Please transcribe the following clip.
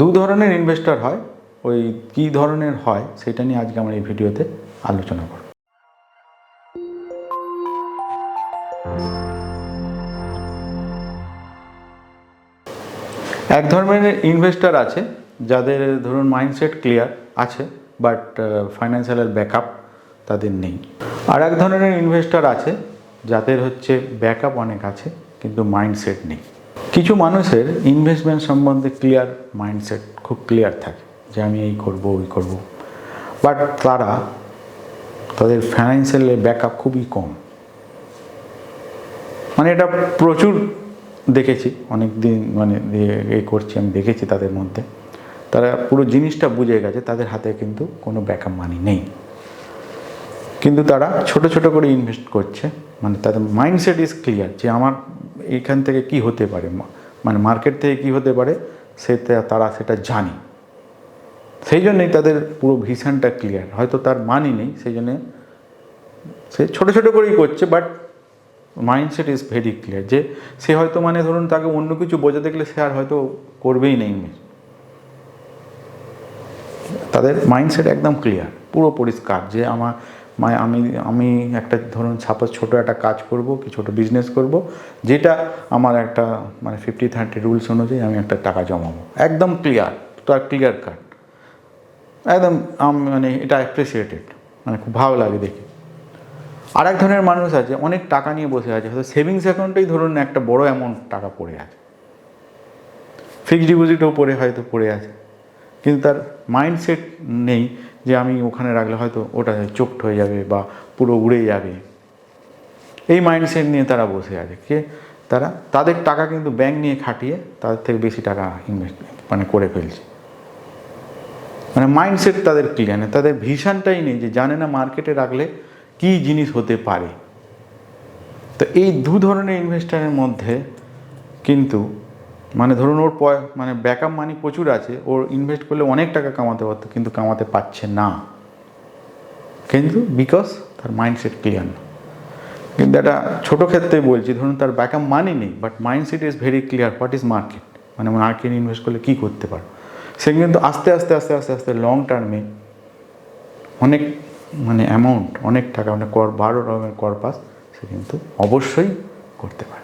দু ধরনের ইনভেস্টর হয়। ওই কী ধরনের হয় সেটা নিয়ে আজকে আমরা এই ভিডিওতে আলোচনা করব। এক ধরনের ইনভেস্টর আছে, যাদের ধরুন মাইন্ডসেট ক্লিয়ার আছে বাট ফাইন্যান্সিয়াল ব্যাকআপ তাদের নেই। আর এক ধরনের ইনভেস্টর আছে, যাদের হচ্ছে ব্যাকআপ অনেক আছে, কিন্তু মাইন্ডসেট নেই। কিছু মানুষের ইনভেস্টমেন্ট সম্বন্ধে ক্লিয়ার মাইন্ডসেট খুব ক্লিয়ার থাকে যে আমি এই করব, ওই করব। বাট তারা তাদের ফাইন্যান্সিয়াল ব্যাকআপ খুবই কম। মানে এটা প্রচুর দেখেছি অনেক দিন মানে এ করছি, আমি দেখেছি তাদের মধ্যে। তারা পুরো জিনিসটা বুঝে গেছে, তাদের হাতে কিন্তু কোনো ব্যাকআপ মানি নেই। কিন্তু তারা ছোট ছোট করে ইনভেস্ট করছে। মানে তাদের মাইন্ডসেট ইজ ক্লিয়ার যে আমার এইখান থেকে কি হতে পারে? মানে মার্কেট থেকে কি হতে পারে? সেটা তারা সেটা জানে। সেই জন্যেই তাদের পুরো ভিশনটা ক্লিয়ার হয়তো তার মানই নেই, সেই জন্যে সে ছোট ছোট করেই করছে but mindset is very clear যে সে হয়তো মানে ধরুন তাকে অন্য কিছু বোঝা দেখলে সে আর হয়তো করবেই না ইনভেস্ট তাদের মাইন্ডসেট একদম ক্লিয়ার পুরো পরিষ্কার যে আমার মা- আমি আমি একটা ধরুন সাপোজ ছোটো একটা কাজ করব, কি ছোটো বিজনেস করব, যেটা আমার একটা মানে ফিফটি থার্টি রুলস অনুযায়ী আমি একটা টাকা জমাবো। একদম ক্লিয়ার তার ক্লিয়ার কাট একদম, আম- মানে এটা অ্যাপ্রিসিয়েটেড মানে খুব ভালো লাগে দেখে। আর এক ধরনের মানুষ আছে, অনেক টাকা নিয়ে বসে আছে, হয়তো সেভিংস অ্যাকাউন্টেই ধরুন একটা বড় অ্যামাউন্ট টাকা পড়ে আছে। ফিক্সড ডিপোজিটও পড়ে, হয়তো পড়ে আছে। কিন্তু তার মাইন্ডসেট নেই যে আমি ওখানে রাখলে হয়তো ওটা চোখট হয়ে যাবে বা পুরো উড়ে যাবে। এই মাইন্ডসেট নিয়ে তারা বসে আছে কে তারা, তাদের টাকা কিন্তু ব্যাংক নিয়ে খাটিয়ে তাদের থেকে বেশি টাকা ইনভেস্ট মানে করে ফেলছে। মানে মাইন্ডসেট তাদের ক্লিয়ার নেই, তাদের ভিশনটাই নেই যে জানে না মার্কেটে রাখলে কী জিনিস হতে পারে। তো এই দু ধরনের ইনভেস্টারের মধ্যে কিন্তু মানে ধরুন ওর পয়- মানে ব্যাকআপ মানি প্রচুর আছে, ওর ইনভেস্ট করলে অনেক টাকা কামাতে পারতো, কিন্তু কামাতে পারছে না। কিন্তু বিকজ তার মাইন্ডসেট ক্লিয়ার না। কিন্তু একটা ছোটো ক্ষেত্রে বলছি, ধরুন তার ব্যাকআপ মানি নেই but mindset is very clear what is market মানে মার্কেট ইনভেস্ট করলে কী করতে পারো? সে কিন্তু আস্তে আস্তে আস্তে আস্তে আস্তে লং টার্মে অনেক মানে অ্যামাউন্ট অনেক টাকা মানে কর, বারো রকমের কর পাস সে কিন্তু অবশ্যই করতে পারে।